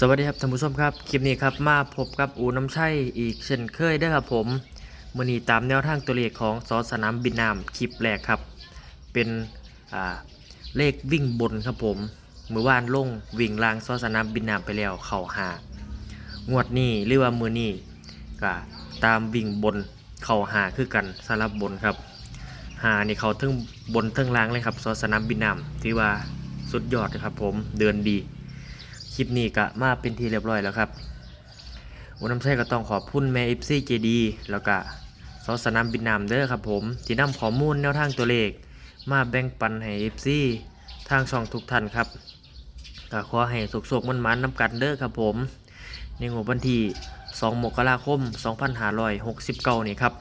สวัสดีครับท่านผู้ชมครับ คลิปนี้ครับมาพบกับอูน้ำชัยอีกเช่นเคยด้อครับผมมือนีตามแนวทางตัวเลขของสอสนามบินน้ำคลิปแรกครับ เป็นเลขวิ่งบนครับผมมือว่านลงวิ่งลางสอสนามบินน้ำไปแล้วเข่าหางวดนี้หรือว่ามือนี้ก็ตามวิ่งบนเข่าหาคือกันสำหรับบนครับหานี่เขาทึ่งบนทึ่งล่างเลยครับสอสนามบินน้ำที่ว่าสุดยอดนะครับผมเดินดี ลิปนี้ก็มาเป็นทีเรียบร้อยแล้วครับวันน้ำใช้ก็ต้องขอบคุณแม่เอฟซีเจดีแล้วก็ซอสนามบินน้ำเด้อครับผมที่นำข้อมูลแนวทางตัวเลข มาแบ่งปันให้เอฟซีทางช่องทุกท่านครับก็ขอให้สุกๆมันๆนน้ำกันเด้อครับผม ในงวดวันที่ 2 มกราคม 2569 นี่ครับ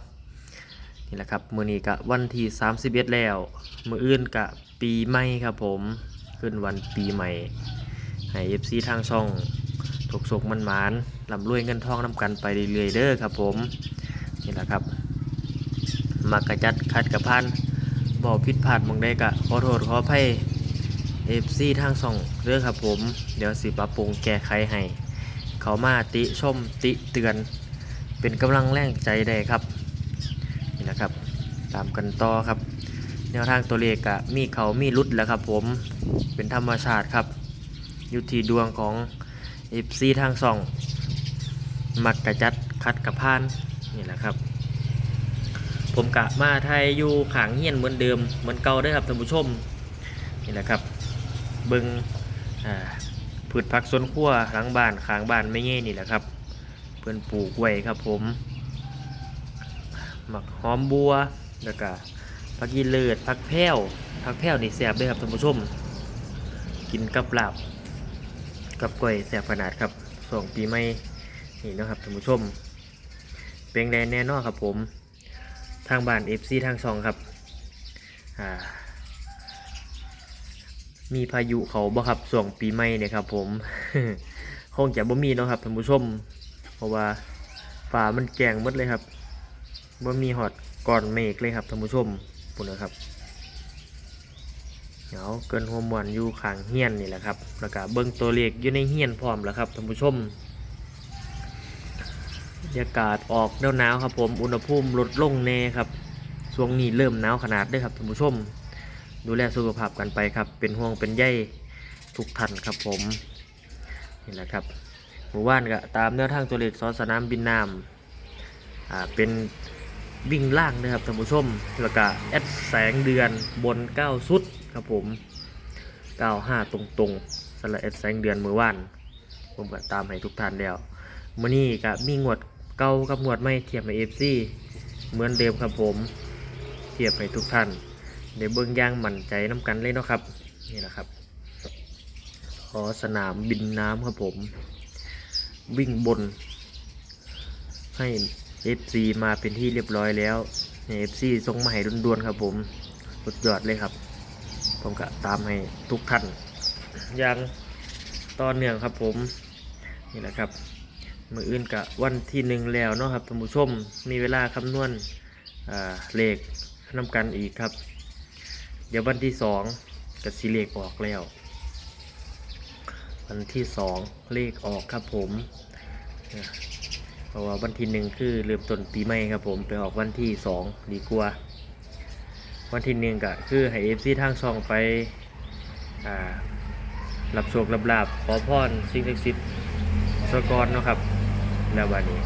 นี่แหละครับ มือนี้กะวันที่ 31 แล้ว มืออื่นกะปีใหม่ครับผม ขึ้นวันปีใหม่ ให้เอฟซีทางช่องถูกสุกมันหมานลำรวยเงินทองนำกันไปเรื่อยๆเด้อครับผมนี่แหละครับมักกระจัดคัดกระพันบอกผิดพลาดมองได้กะขอโทษขออภัยเอฟซีทางช่องเด้อครับผม เดี๋ยวสิปรับปรุงแก้ไขให้ เขามาติชมติเตือน เป็นกำลังแรงใจได้ครับ นี่แหละครับ ตามกันต่อครับ แนวทางตัวเลขกะมีเขามีรุดแล้วครับผม เป็นธรรมชาติครับ อยู่ที่ดวงของ FC ทางส่อง มักกระจัดคัดกระพานนี่แหละครับ ผมกะมาไทยอยู่ขางเฮียนเหมือนเดิมเหมือนเก่าเด้ครับท่านผู้ชมนี่แหละครับ เบิงอ่าพืชผักสวนครัวหลังบ้านขางบ้านไม่เงี้ยนี่แหละครับ เพื่อนปลูกไว้ครับผมหมักหอมบัวแล้วก็ผักยีเลิศผักแพ้วผักแพ้วนี่แซ่บด้วยครับท่านผู้ชม กินกับลาบ กับกล้วยแสบขนาดครับสองปีใหม่นี่นะครับท่านผู้ชม เป็นแดนแน่นอนครับผมทางบ้านเอฟซีทางซองครับอ่ามีพายุเขาบ่ครับส่งปีใหม่เนี่ยครับผมคงจะบ่มีเนาะครับท่านผู้ชม เพราะว่าฟ้ามันแกงมดเลยครับบ่มีหอดก่อนเมฆเลยครับท่านผู้ชมปุ่นนะครับ เดี๋ยวเกินหัวมวนอยู่ข้างเฮียนนี่แหละครับแล้วก็เบิ้งตัวเลขอยู่ในเฮียนพร้อมแล้วครับท่านผู้ชมบรรยากาศออกหนาวครับผมอุณหภูมิลดลงแน่ครับช่วงนี้เริ่มหนาวขนาดเด้วยครับท่านผู้ชม ดูแลสุขภาพกันไปครับ เป็นห่วงเป็นใยทุกท่านครับผมนี่แหละครับหมู่บ้านก็ตามแนวทางตัวเลขสอสนามบินน้ำอ่าเป็น วิ่งล่างนะครับท่านผู้ชมแล้วก็แอดแสงเดือนบนเก้าสุดครับผมเก้าห้าตรงตรงๆสำหรับแอดแสงเดือนมือว่าน ผมก็ตามให้ทุกท่านแล้วมื่อนี้ก็มีงวดเก่ากับงวดใหม่เทียบในเอฟซีเหมือนเดิมครับผมเทียบให้ทุกท่านในเบื้องย่างมั่นใจน้ำกันเลยเนาะครับนี่แหละครับขอสนามบินน้ำครับผม วิ่งบนให้ FC มาเป็นที่เรียบร้อยแล้วใน FC ส่งมาให้ด่วนๆครับผมสุดยอดเลยครับ ผมก็ตามให้ทุกท่านอย่างต่อเนื่องครับผมนี่แหละครับมืออื่นกะวันที่หนึ่งแล้วเนาะครับท่านผู้ชมมีเวลาคำนวณเลขนำกันอีกครับ เดี๋ยววันที่สองกับสีเลขออกแล้ว วันที่สองเลขออกครับผม ราะว่าวันที่หนึ่งคือเริ่มต้นปีใหม่ครับผมไปออกวันที่สองดีกว่า วันที่หนึ่งก็คือให้เอฟซีทางช่องไปอ่ารับโชครับลาบขอพรสิ่งศักดิ์สิทธิ์สกอนนะครับ แล้ววันนี้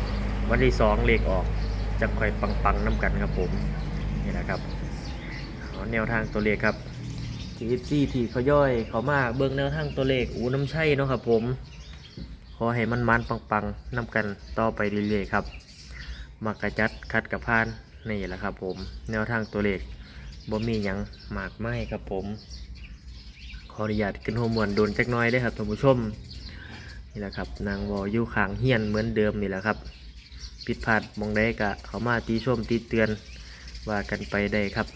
วันที่สองเลขออกจะค่อยปังๆน้ำกันครับผมนี่นะครับเอาแนวทางตัวเลขครับทีเอฟซีที่เขาย่อยเขามาเบิ่งแนวทางตัวเลขอูน้ำชัยเนาะครับผม อให้มันมันปังๆนำกันต่อไปเรื่อยๆครับมักกระจัดคัดกับพานนี่แหละครับผม แนวทางตัวเลขบ่มีหยังหมากไม่ครับผม ขออนุญาตขึ้นหัวมวนโดนจักน้อยได้ครับท่านผู้ชมนี่แหละครับ นางวออยู่ขางเฮียนเหมือนเดิมนี่แหละครับ ผิดพลาดมองได้กะเขามาตีชมตีเตือนว่ากันไปได้ครับ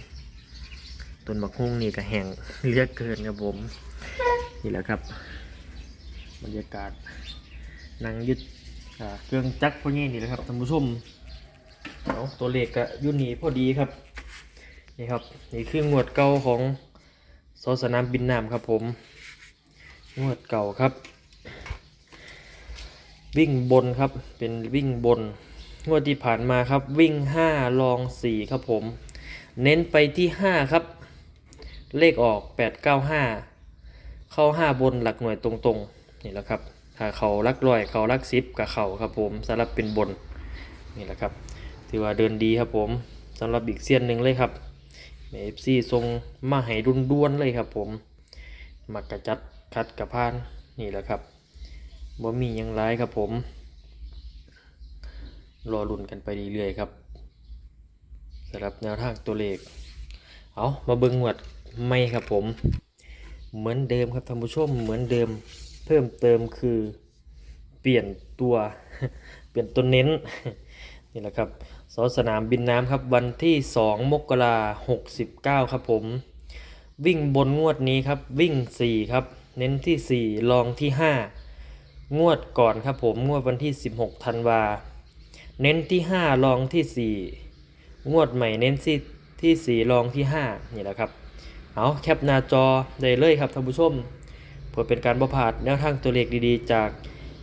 ต้นบักฮุ่งนี่ก็แห้งเลือกเกินครับผม นี่แหละครับ บรรยากาศ นั่งยึดอ่าเครื่องจักรพวกนี้นี่แหละครับท่านผู้ชมเอาตัวเลขก็อยุ่นนีพอดีครับนี่ครับนี่คืองวดเก่าของสอสนามบินน้ำครับผมงวดเก่าครับ วิ่งบนครับเป็นวิ่งบน งวดที่ผ่านมาครับวิ่ง 5 ลอง 4 ครับผม เน้นไปที่ 5 ครับ เลขออก 895 เข้า 5 บนหลักหน่วยตรงๆ นี่แหละครับ ถ้าเขาลักรอยเขาลักซิปกับเขาครับผมสำหรับเป็นบนนี่แหละครับ ถือว่าเดินดีครับผมสำหรับอีกเซียนหนึ่งเลยครับเอฟซีทรงมาให้ดุนด้วนเลยครับผมมักกระจัดคัดกระพานนี่แหละครับบ่มียังร้ายครับผม รอลุ่นกันไปเรื่อยๆครับสำหรับแนวทางตัวเลข เอามาเบิงหวดไม่ครับผม เหมือนเดิมครับท่านผู้ชมเหมือนเดิม เพิ่มเติมคือเปลี่ยนตัวเปลี่ยนตัวเน้นนี่แหละครับสอสนามบินน้ำครับวันที่ 2 มกราหกสิบเก้าครับผม วิ่งบนงวดนี้ครับวิ่ง 4 ครับ เน้นที่ 4 ลองที่ 5 งวดก่อนครับผมงวดวันที่ 16ธันวาเน้นที่ 5 ลองที่ 4 งวดใหม่เน้นที่ที่4ลองที่ 5 นี่แหละครับ เอาแคปหน้าจอได้เลยครับท่านผู้ชม พื่อเป็นการประพลาดแนวทางตัวเลขดีๆ จาก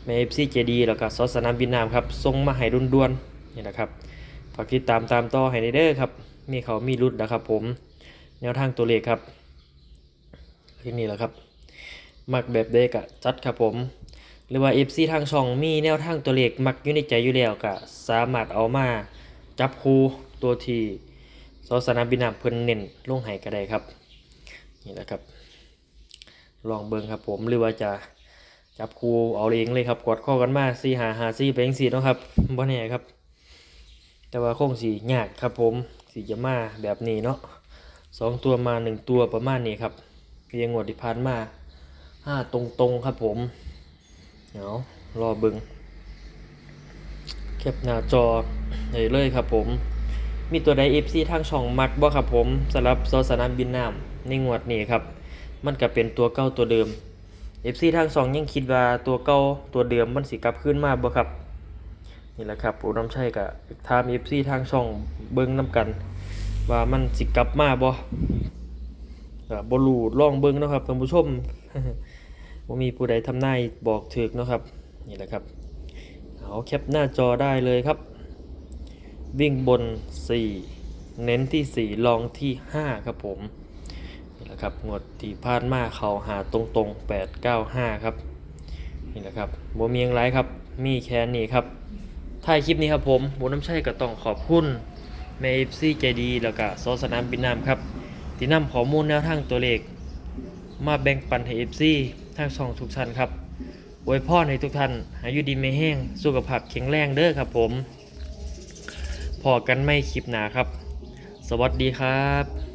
แมฟซีเจดีแล้วก็ซอสสนามบินน้ำครับส่งมาให้ด่วนๆนี่นะครับฝากติดตามตามต่อให้ในเด้อครับมีเขามีรุดนะครับผมแนวทางตัวเลขครับที่นี่แหละครับมักแบบเด็กอะจัดครับผม หรือว่า FC ทางช่องมีแนวทางตัวเลขมักอยู่ในใจอยู่แล้วก็สามารถเอามาจับคู่ตัวที่ซอสสนามบินน้ำเพิ่นเน้นลงให้ก็ได้ครับนี่แหละครับ ลองเบิ่งครับผมหรือว่าจะจับครูเอาเองเลยครับกดข้อกันมาสี่หาหาสี่ไปงสี่นาะครับบ่แน่ครับ แต่ว่าคงสียากครับผมสีจะมาแบบนี้เนาะสองตัวมาหนึ่งตัวประมาณนี้ครับเพียงงวดที่ผ่านมาห้าตรงๆครับผมเดี๋ยวรอเบิ่งแคปหน้าจอเลยเลยครับผม มีตัวใด FC ทางช่องมักบ่ครับผมสำหรับโซสนามบินน้ำในงวดนี้ครับ มันก็เป็นตัวเก้าตัวเดิม FC ทางสองยังคิดว่าตัวเก้าตัวเดิมมันสิกลับขึ้นมาบ่ครับ นี่แหละครับปูน้ำชัยกับทาม FC ทางช่องเบิ้งน้ำกัน ว่ามันสิกลับมาบ่ก็บ่รู้ลองเบิ้งเนาะครับท่านผู้ชมบ่มีผู้ใดทำนายบอกถึกเนาะครับ นี่แหละครับเอาแคปหน้าจอได้เลยครับ วิ่งบน 4 เน้นที่ 4 ลองที่ 5 ครับผม ครับงวดที่ผ่านมาเขาหาตรงตรงๆ8 9 5ครับนี่แหละครับโมมียงไรครับมีแค่นี้ครับท้ายคลิปนี้ครับผมโบน้ำชัยก็ต้องขอบคุณแมฟซีใจดีแล้วก็ซอสนามบินน้ำครับที่นำข้อมูลแนวทางตัวเลข มาแบ่งปันให้ FC ทางช่องทุกท่านครับอวยพรให้ทุกท่านอายุดีไม่แห้งสุขภาพแข็งแรงเด้อครับผมพอกันไม่คลิปหนาครับ สวัสดีครับ